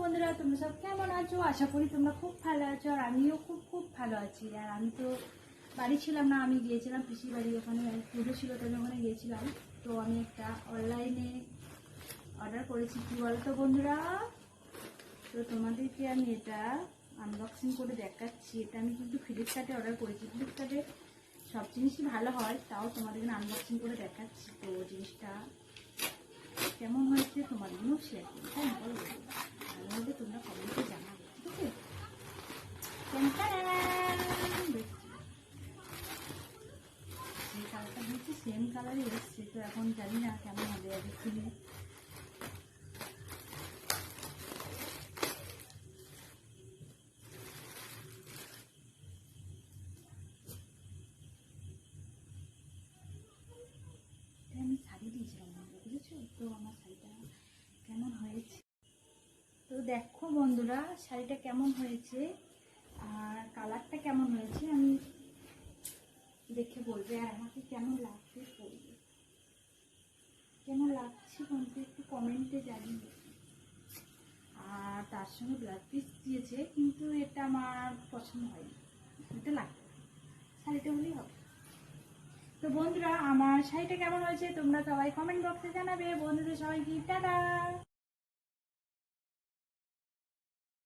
বন্ধুরা, তোমরা সব কেমন আছো? আশা করি তোমরা খুব ভালো আছো, আর আমিও খুব খুব ভালো আছি। আর আমি তো বাড়ি ছিলাম না, আমি গিয়েছিলাম পিসির বাড়ি, ওখানে পুজো ছিল তো ওখানে গিয়েছিলাম। তো আমি একটা অনলাইনে অর্ডার করেছি। কি বলতো বন্ধুরা? তো তোমাদেরকে আমি এটা আনবক্সিং করে দেখাচ্ছি। এটা আমি কিন্তু ফ্লিপকার্টে অর্ডার করেছি। ফ্লিপকার্টে সব জিনিসই ভালো হয়, তাও তোমাদেরকে আনবক্সিং করে দেখাচ্ছি। তো জিনিসটা কেমন হয়েছে তোমার জন্য শেয়ার করি। না বলো তার মধ্যে তোমরা কমেন্টে জানাবে ঠিক আছে ট্যান-ট্যান! দেখছি। দিয়েছি সেম কালারই এসছে, তো এখন জানি না কেমন হবে আগে খুলে আমি শাড়ি দিয়েছিলাম বুঝেছ? তো আমার শাড়িটা কেমন হয়েছে? তো দেখো, বন্ধুরা, শাড়িটা কেমন হয়েছে আর কালারটা কেমন হয়েছে আমি দেখে বলবে। আর আমাকে কেমন লাগছে বলবে? কেমন লাগছে বন্ধু একটু কমেন্টে জানিয়ে আর তার সঙ্গে ব্লাড পিস দিয়েছে, কিন্তু এটা আমার পছন্দ হয়নি। এটা লাগবে। শাড়িটা হলেই হবে। তো বন্ধুরা, আমার শাড়িটা কেমন হয়েছে তোমরা সবাই কমেন্ট বক্সে জানাবে। বন্ধুদের সবাই সবাইকে টাটা!